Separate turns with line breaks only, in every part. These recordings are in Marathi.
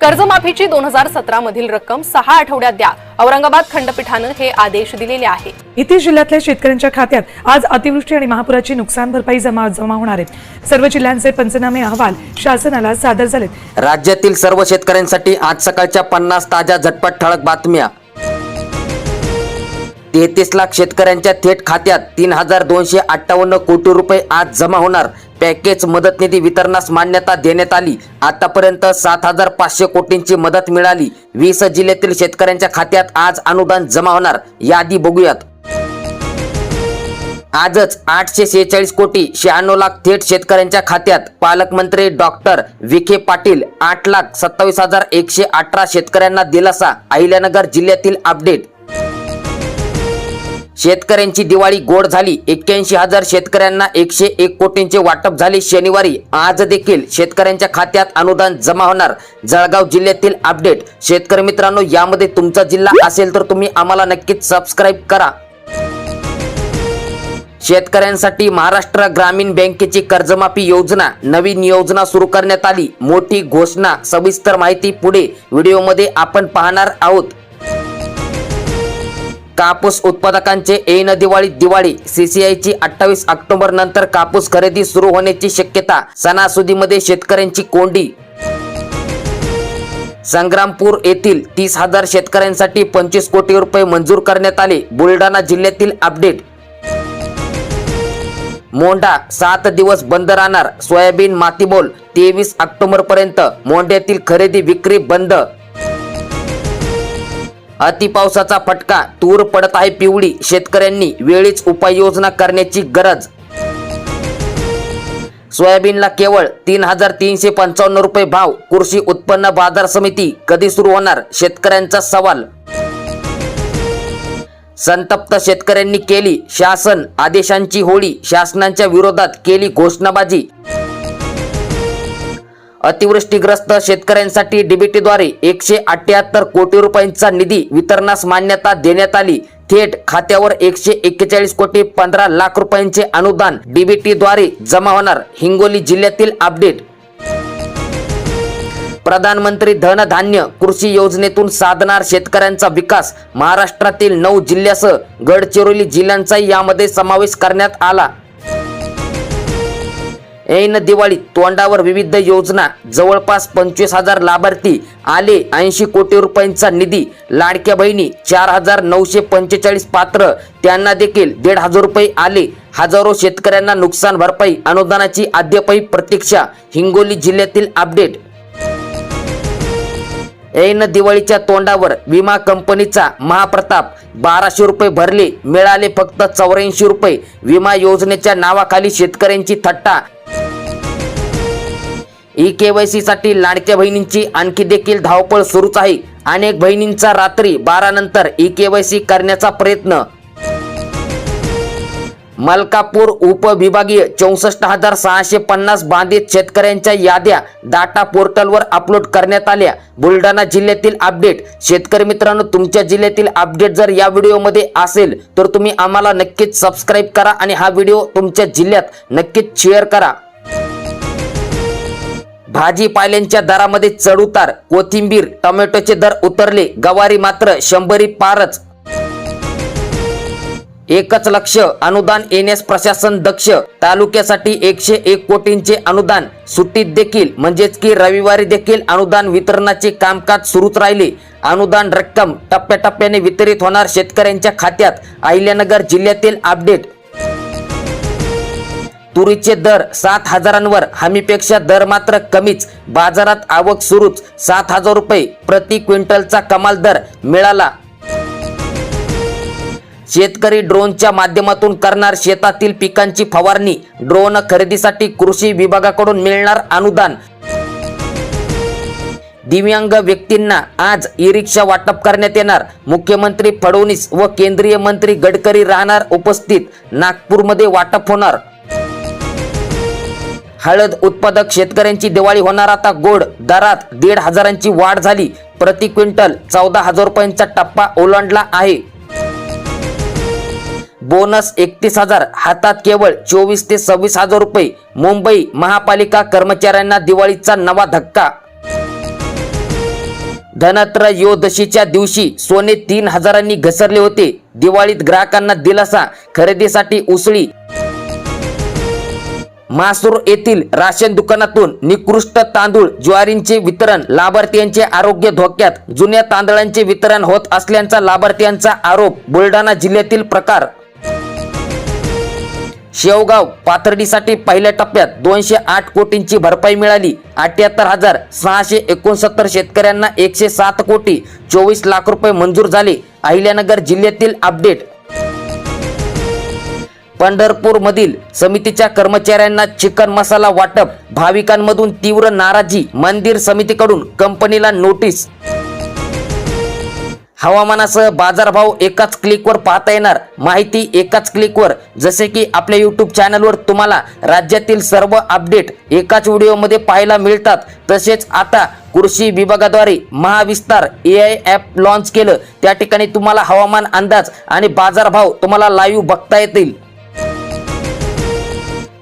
कर्जमाफीची दोन हजार सतरा मधील रक्कम सहा आठवड्यात द्या. औरंगाबाद खंडपीठानं हे आदेश दिलेले आहे.
इथे जिल्ह्यातल्या शेतकऱ्यांच्या खात्यात आज अतिवृष्टी आणि महापुराची नुकसान भरपाई जमा जमा होणार आहेत सर्व जिल्ह्यांचे पंचनामे अहवाल शासनाला सादर झालेत.
राज्यातील सर्व शेतकऱ्यांसाठी आज सकाळच्या पन्नास ताज्या झटपट ठळक बातम्या. तेहतीस लाख शेतकऱ्यांच्या थेट खात्यात तीन हजार दोनशे अठ्ठावन्न कोटी रुपये आज जमा होणार. पॅकेज मदत निधी वितरणास मान्यता देण्यात आली. आतापर्यंत सात हजार पाचशे कोटींची मदत मिळाली. वीस जिल्ह्यातील शेतकऱ्यांच्या खात्यात आज अनुदान जमा होणार. यादी बघूयात. आजच आठशे शेहेचाळीस कोटी शहाण्णव लाख थेट शेतकऱ्यांच्या खात्यात. पालकमंत्री डॉक्टर विखे पाटील आठ लाख सत्तावीस हजार एकशे अठरा शेतकऱ्यांना दिलासा. अहिल्यानगर जिल्ह्यातील अपडेट. शेतकऱ्यांची दिवाळी गोड झाली. एक्क्याऐंशी हजार शेतकऱ्यांना एकशे एक कोटींचे वाटप झाले शनिवारी. आज देखील शेतकऱ्यांच्या खात्यात अनुदान जमा होणार. जळगाव जिल्ह्यातील अपडेट. शेतकरी मित्रांनो यामध्ये तुमचा जिल्हा असेल तर तुम्ही आम्हाला नक्कीच सबस्क्राईब करा. शेतकऱ्यांसाठी महाराष्ट्र ग्रामीण बँकेची कर्जमाफी योजना. नवीन योजना सुरू करण्यात आली. मोठी घोषणा. सविस्तर माहिती पुढे व्हिडिओमध्ये आपण पाहणार आहोत. कापूस उत्पादकांचे ऐन दिवाळी दिवाळी सीसीआयची अठ्ठावीस ऑक्टोबर नंतर कापूस खरेदी सुरू होण्याची शक्यता सणासुदीमध्ये शेतकऱ्यांची कोंडी. संग्रामपूर येथील तीस हजार शेतकऱ्यांसाठी पंचवीस कोटी रुपये मंजूर करण्यात आले. बुलढाणा जिल्ह्यातील अपडेट. मोंढा सात दिवस बंद राहणार. सोयाबीन मातीमोल तेवीस ऑक्टोबर पर्यंत मोंढ्यातील खरेदी विक्री बंद अतिपावसाचा फटका तूर पडत आहे पिवळी शेतकऱ्यांनी वेळीच उपाययोजना करण्याची गरज. सोयाबीनला केवळ तीन हजार तीनशे पंचावन्न रुपये भाव कृषी उत्पन्न बाजार समिती कधी सुरू होणार शेतकऱ्यांचा सवाल. संतप्त शेतकऱ्यांनी केली शासन आदेशांची होळी शासनाच्या विरोधात केली घोषणाबाजी. अतिवृष्टीग्रस्त शेतकऱ्यांसाठी डीबीटीद्वारे एकशे अठ्याहत्तर कोटी रुपयांचा निधी वितरणास मान्यता देण्यात आली. थेट खात्यावर एकशे एक्केचाळीस कोटी पंधरा लाख रुपयांचे अनुदान डीबीटीद्वारे जमा होणार. हिंगोली जिल्ह्यातील अपडेट. प्रधानमंत्री धनधान्य कृषी योजनेतून साधणार शेतकऱ्यांचा विकास. महाराष्ट्रातील नऊ जिल्ह्यासह गडचिरोली जिल्ह्यांचाही यामध्ये समावेश करण्यात आला. ऐन दिवाळी तोंडावर विविध योजना जवळपास पंचवीस हजार लाभार्थी आले ऐंशी कोटी रुपयांचा निधी लाडक्या बहिणी चार हजार नऊशे पंचेचाळीस पात्र त्यांना देखील दीड हजार रुपये आले. हजारो शेतकऱ्यांना नुकसान भरपाई अनुदानाची अद्यापही प्रतीक्षा हिंगोली जिल्ह्यातील अपडेट. ऐन दिवाळीच्या तोंडावर विमा कंपनीचा महाप्रताप बाराशे रुपये भरले मिळाले फक्त चौऱ्याऐंशी रुपये. विमा योजनेच्या नावाखाली शेतकऱ्यांची थट्टा ई के वायसाठी लाडक्या बहिणींची आणखी देखील धावपळ सुरूच आहे. अनेक बहिणींचा रात्री बारा नंतर ई सी करण्याचा प्रयत्न. मलकापूर उपविभागीय चौसष्ट हजार सहाशे पन्नास बाधित शेतकऱ्यांच्या याद्या डाटा पोर्टलवर अपलोड करण्यात आल्या. बुलढाणा जिल्ह्यातील अपडेट. शेतकरी मित्रांनो तुमच्या जिल्ह्यातील अपडेट जर या व्हिडिओमध्ये असेल तर तुम्ही आम्हाला नक्कीच सबस्क्राईब करा आणि हा व्हिडिओ तुमच्या जिल्ह्यात नक्कीच शेअर करा. भाजीपाल्यांच्या दरामध्ये चढउतार कोथिंबीर टोमॅटोचे दर उतरले गवारी मात्र शंभरी पारच. एकच लक्ष अनुदान येण्यास प्रशासन दक्ष. तालुक्यासाठी एकशे एक कोटींचे अनुदान. सुट्टीत देखील म्हणजेच की रविवारी देखील अनुदान वितरणाचे कामकाज सुरूच राहिले. अनुदान रक्कम टप्प्याटप्प्याने वितरित होणार शेतकऱ्यांच्या खात्यात. अहिल्यानगर जिल्ह्यातील अपडेट तुरीचे दर सात हजारांवर हमीपेक्षा दर मात्र कमीच. बाजारात आवक सुरूच. सात हजार रुपये प्रति क्विंटलचा कमाल दर मिळाला. शेतकरी ड्रोनच्या माध्यमातून करणार शेतातील पिकांची फवारणी. ड्रोन खरेदीसाठी कृषी विभागाकडून मिळणार अनुदान. दिव्यांग व्यक्तींना आज ई रिक्षा वाटप करण्यात येणार. मुख्यमंत्री फडणवीस व केंद्रीय मंत्री गडकरी राहणार उपस्थित. नागपूरमध्ये वाटप होणार. हळद उत्पादक शेतकऱ्यांची दिवाळी होणार आता गोड. दरात दीड हजारांची वाढ झाली. प्रति क्विंटल चौदा हजार रुपयांचा टप्पा ओलांडला आहे. बोनस एकतीस हजार हातात केवळ चोवीस ते सव्वीस हजार रुपये. मुंबई महापालिका कर्मचाऱ्यांना दिवाळीचा नवा धक्का. धनत्रयोदशीच्या दिवशी सोने तीन हजारांनी घसरले होते. दिवाळीत ग्राहकांना दिलासा खरेदीसाठी उसळी मासूर येथील राशन दुकानातून निकृष्ट तांदूळ ज्वारींचे वितरण लाभार्थ्यांचे आरोग्य धोक्यात जुन्या तांदळांचे वितरण होत असल्याचा लाभार्थ्यांचा आरोप बुलढाणा जिल्ह्यातील प्रकार. शेवगाव पाथर्डीसाठी पहिल्या टप्प्यात दोनशे आठ कोटींची भरपाई मिळाली. अठ्याहत्तर हजार सहाशे एकोणसत्तर शेतकऱ्यांना एकशे सात कोटी चोवीस लाख रुपये मंजूर झाले. अहिल्यानगर जिल्ह्यातील अपडेट. पंढरपूर मधील समितीच्या कर्मचाऱ्यांना चिकन मसाला वाटप. भाविकांमधून तीव्र नाराजी. मंदिर समितीकडून कंपनीला नोटीस. हवामानासह बाजारभाव एकाच क्लिकवर पाहता येणार. माहिती एकाच क्लिकवर जसे की आपल्या यूट्यूब चॅनलवर तुम्हाला राज्यातील सर्व अपडेट एकाच व्हिडिओमध्ये पाहायला मिळतात. तसेच आता कृषी विभागाद्वारे महाविस्तार ए आय ॲप लॉन्च केलं. त्या ठिकाणी तुम्हाला हवामान अंदाज आणि बाजारभाव तुम्हाला लाईव्ह बघता येतील.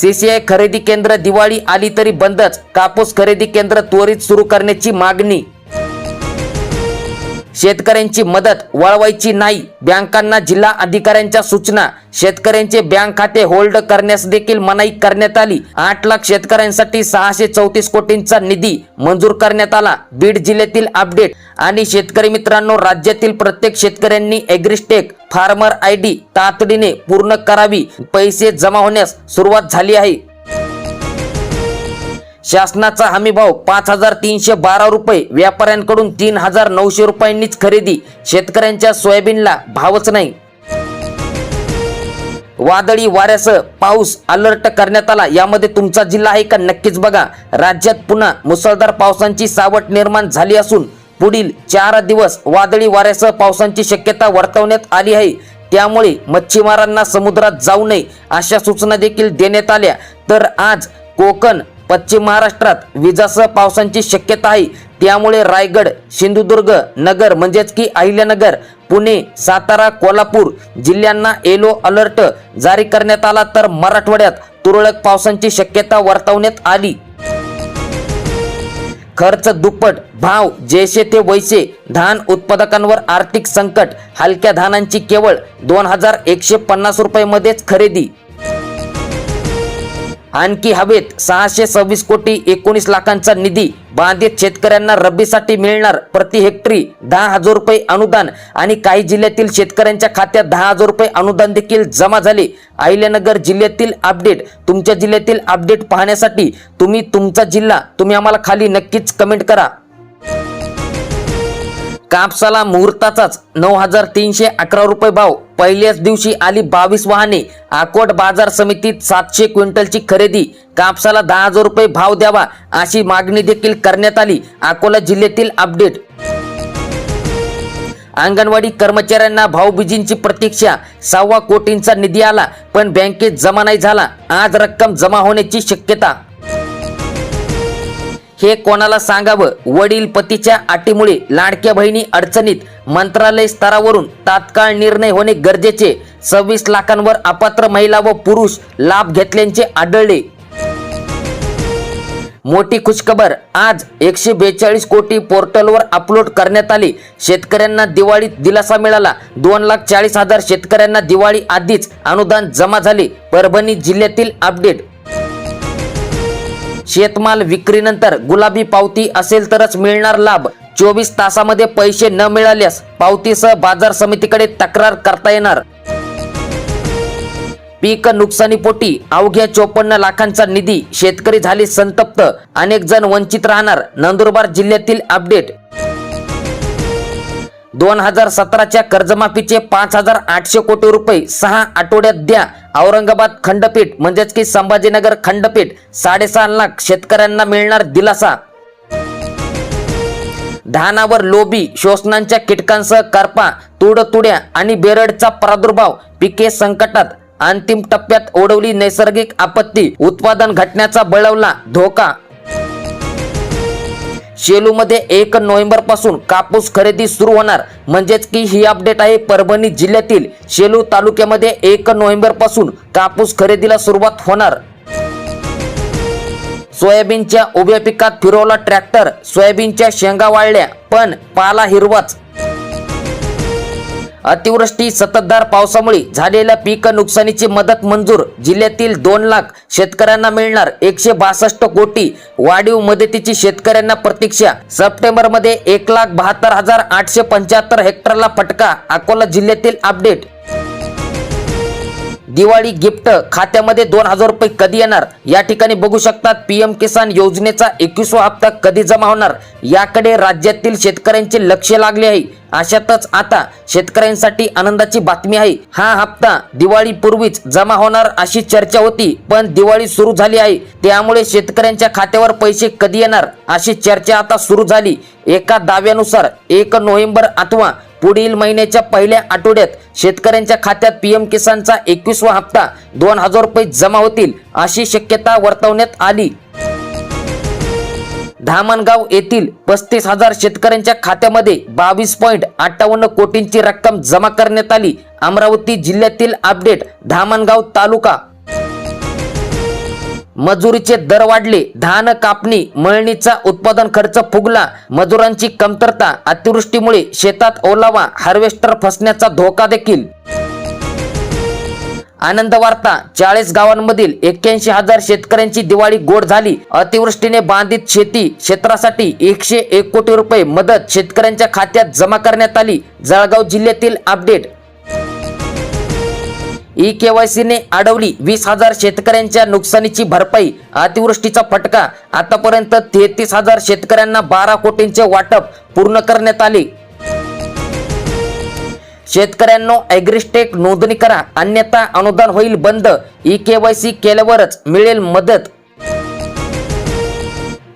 सीसीआय खरेदी केंद्र दिवाळी आली तरी बंदच. कापूस खरेदी केंद्र त्वरित सुरू करण्याची मागणी शेतकऱ्यांची मदत वळवायची नाही. बँकांना जिल्हा अधिकाऱ्यांच्या सूचना. शेतकऱ्यांचे बँक खाते होल्ड करण्यास देखील मनाई करण्यात आली. आठ लाख शेतकऱ्यांसाठी सहाशे चौतीस कोटींचा निधी मंजूर करण्यात आला. बीड जिल्ह्यातील अपडेट. आणि शेतकरी मित्रांनो राज्यातील प्रत्येक शेतकऱ्यांनी एग्रिस्टेक फार्मर आय डी तातडीने पूर्ण करावी. पैसे जमा होण्यास सुरुवात झाली आहे. शासनाचा हमीभाव पाच हजार तीनशे बारा रुपये व्यापाऱ्यांकडून तीन हजार नऊशे रुपयांनीच खरेदी शेतकऱ्यांच्या सोयाबीनला भावच नाही. वादळी वाऱ्यासह पाऊस अलर्ट करण्यात आला. यामध्ये तुमचा जिल्हा आहे का नक्कीच बघा. राज्यात पुन्हा मुसळधार पावसांची सावट निर्माण झाली असून पुढील चार दिवस वादळी वाऱ्यासह पावसांची शक्यता वर्तवण्यात आली आहे. त्यामुळे मच्छीमारांना समुद्रात जाऊ नये अशा सूचना देखील देण्यात आल्या. तर आज कोकण पश्चिम महाराष्ट्रात विजासह पावसांची शक्यता आहे. त्यामुळे रायगड सिंधुदुर्ग नगर म्हणजेच की अहिल्यानगर पुणे सातारा कोल्हापूर जिल्ह्यांना येलो अलर्ट जारी करण्यात आला तर मराठवाड्यात तुरळक पावसांची शक्यता वर्तवण्यात आली. खर्च दुप्पट भाव जैसे ते वैसे धान उत्पादकांवर आर्थिक संकट हलक्या धानांची केवळ दोन हजार एकशे पन्नास रुपयेमध्येच खरेदी. आणखी हवेत सहाशे सव्वीस कोटी एकोणीस लाखांचा निधी बाधित शेतकऱ्यांना रब्बीसाठी मिळणार प्रति हेक्टरी दहा हजार रुपये अनुदान आणि काही जिल्ह्यातील शेतकऱ्यांच्या खात्यात दहा हजार रुपये अनुदान देखील जमा झाले. अहिल्यानगर जिल्ह्यातील अपडेट. तुमच्या जिल्ह्यातील अपडेट पाहण्यासाठी तुम्ही तुमचा जिल्हा तुम्ही आम्हाला खाली नक्कीच कमेंट करा. कापसाला मुहूर्ताचाच नऊ हजार तीनशे अकरा रुपये भाव. पहिल्याच दिवशी आली बावीस वाहने. आकोट बाजार समितीत सातशे क्विंटलची खरेदी. कापसाला दहा हजार रुपये भाव द्यावा अशी मागणी देखील करण्यात आली. अकोला जिल्ह्यातील अपडेट. अंगणवाडी कर्मचाऱ्यांना भाऊबीजींची प्रतीक्षा. सव्वा कोटींचा निधी आला पण बँकेत जमा नाही झाला. आज रक्कम जमा होण्याची शक्यता हे कोणाला सांगावं? वडील पतीच्या अटीमुळे लाडक्या बहिणी अडचणीत मंत्रालय स्तरावरून तात्काळ निर्णय होणे गरजेचे. सव्वीस लाखांवर अपात्र महिला व पुरुष लाभ घेतल्याचे आढळले. मोठी खुशखबर. आज एकशे बेचाळीस कोटी पोर्टलवर अपलोड करण्यात आले. शेतकऱ्यांना दिवाळीत दिलासा मिळाला. दोन लाख चाळीस हजार शेतकऱ्यांना दिवाळी आधीच अनुदान जमा झाले. परभणी जिल्ह्यातील अपडेट. शेतमाल विक्रीनंतर गुलाबी पावती असेल तरच मिळणार लाभ. चोवीस तासामध्ये पैसे न मिळाल्यास पावतीसह बाजार समितीकडे तक्रार करता येणार. पीक नुकसानीपोटी अवघ्या चोपन्न लाखांचा निधी शेतकरी झाले संतप्त. अनेक जण वंचित राहणार. नंदुरबार जिल्ह्यातील अपडेट दोन हजार सतराच्या कर्जमाफीचे पाच हजार आठशे कोटी रुपये सहा आठवड्यात द्या. औरंगाबाद खंडपीठ म्हणजेच की संभाजीनगर खंडपीठ साडेसहा लाख शेतकऱ्यांना मिळणार दिलासा. धानावर लोबी शोषणांच्या कीटकांसह करपा तुडतुड्या आणि बेरडचा प्रादुर्भाव पिके संकटात अंतिम टप्प्यात ओढवली नैसर्गिक आपत्ती उत्पादन घटण्याचा बळवला धोका. शेलूमध्ये एक नोव्हेंबरपासून कापूस खरेदी सुरू होणार. म्हणजेच की ही अपडेट आहे परभणी जिल्ह्यातील शेलू तालुक्यामध्ये एक नोव्हेंबरपासून कापूस खरेदीला सुरुवात होणार. सोयाबीनच्या उभ्या पिकात फिरवला ट्रॅक्टर सोयाबीनच्या शेंगा वाळल्या पण पाला हिरवाच. अतिवृष्टी सततधार पावसामुळे झालेल्या पीक नुकसानीची मदत मंजूर. जिल्ह्यातील दोन लाख शेतकऱ्यांना मिळणार एकशे बासष्ट कोटी वाढीव मदतीची शेतकऱ्यांना प्रतीक्षा. सप्टेंबरमध्ये एक लाख बहात्तर हजार आठशे पंच्याहत्तर हेक्टरला फटका अकोला जिल्ह्यातील अपडेट दिवाळी गिफ्ट खात्यामध्ये दोन हजार रुपये कधी येणार? या ठिकाणी बघू शकतात पीएम किसान योजनेचा एकवीसवा हप्ता कधी जमा होणार? याकडे राज्यातील शेतकऱ्यांचे लक्ष लागले आहे. अशातच आता शेतकऱ्यांसाठी आनंदाची बातमी आहे. हा हप्ता दिवाळीपूर्वीच जमा होणार अशी चर्चा होती पण दिवाळी सुरू झाली आहे. त्यामुळे शेतकऱ्यांच्या खात्यावर पैसे कधी येणार अशी चर्चा आता सुरू झाली. एका दाव्यानुसार एक नोव्हेंबर अथवा पुढील महिन्याच्या पहिल्या आठवड्यात शेतकऱ्यांच्या खात्यात पीएम किसानचा एकवीसवा हप्ता दोन हजार रुपये जमा होतील अशी शक्यता वर्तवण्यात आली. धामणगाव येथील पस्तीस हजार शेतकऱ्यांच्या खात्यामध्ये बावीस पॉईंट अठ्ठावन्न कोटींची रक्कम जमा करण्यात आली. अमरावती जिल्ह्यातील अपडेट धामणगाव तालुका मजुरीचे दर वाढले धान कापणी मळणीचा उत्पादन खर्च फुगला मजुरांची कमतरता अतिवृष्टीमुळे शेतात ओलावा हार्वेस्टर फसण्याचा धोका देखील. आनंद वार्ता चाळीस गावांमधील एक्क्याऐंशी हजार शेतकऱ्यांची दिवाळी गोड झाली. अतिवृष्टीने बांधित शेती क्षेत्रासाठी एकशे एक कोटी रुपये मदत शेतकऱ्यांच्या खात्यात जमा करण्यात आली. जळगाव जिल्ह्यातील अपडेट ई केवायसीने अडवली वीस हजार शेतकऱ्यांच्या नुकसानीची भरपाई अतिवृष्टीचा फटका. आतापर्यंत तेहतीस हजार शेतकऱ्यांना बारा कोटींचे वाटप पूर्ण करण्यात आले. शेतकऱ्यांनो ॲग्रिस्टेक नोंदणी करा. अन्यथा अनुदान होईल बंद. ई केवायसी केल्यावरच मिळेल मदत.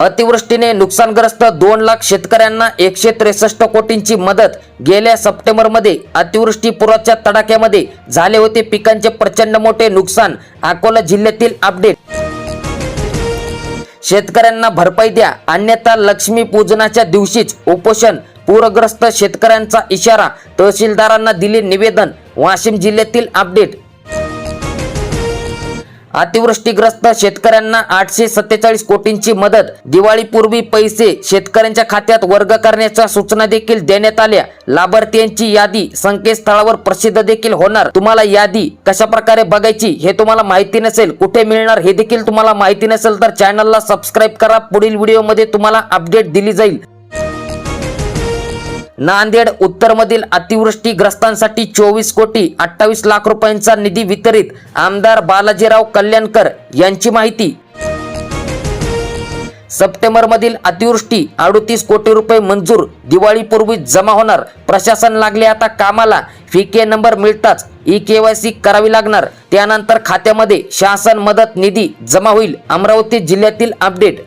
अतिवृष्टीने नुकसानग्रस्त दोन लाख शेतकऱ्यांना एकशे त्रेसष्ट कोटींची मदत. गेल्या सप्टेंबरमध्ये अतिवृष्टी पुराच्या तडाख्यामध्ये झाले होते पिकांचे प्रचंड मोठे नुकसान अकोला जिल्ह्यातील अपडेट. शेतकऱ्यांना भरपाई द्या अन्यथा लक्ष्मी पूजनाच्या दिवशीच उपोषण. पूरग्रस्त शेतकऱ्यांचा इशारा तहसीलदारांना दिले निवेदन वाशिम जिल्ह्यातील अपडेट. अतिवृष्टीग्रस्त शेतकऱ्यांना आठशे सत्तेचाळीस कोटींची मदत. दिवाळीपूर्वी पैसे शेतकऱ्यांच्या खात्यात वर्ग करण्याच्या सूचना देखील देण्यात आल्या. लाभार्थ्यांची यादी संकेतस्थळावर प्रसिद्ध देखील होणार. तुम्हाला यादी कशा प्रकारे बघायची हे तुम्हाला माहिती नसेल. कुठे मिळणार हे देखील तुम्हाला माहिती नसेल तर चॅनलला सबस्क्राईब करा. पुढील व्हिडिओमध्ये तुम्हाला अपडेट दिली जाईल. नांदेड उत्तरमधील अतिवृष्टीग्रस्तांसाठी चोवीस कोटी अठ्ठावीस लाख रुपयांचा निधी वितरित. आमदार बालाजीराव कल्याणकर यांची माहिती. सप्टेंबर मधील अतिवृष्टी अडोतीस कोटी रुपये मंजूर. दिवाळीपूर्वी जमा होणार. प्रशासन लागले आता कामाला. फी के नंबर मिळताच ई केवायसी करावी लागणार. त्यानंतर खात्यामध्ये शासन मदत निधी जमा होईल. अमरावती जिल्ह्यातील अपडेट.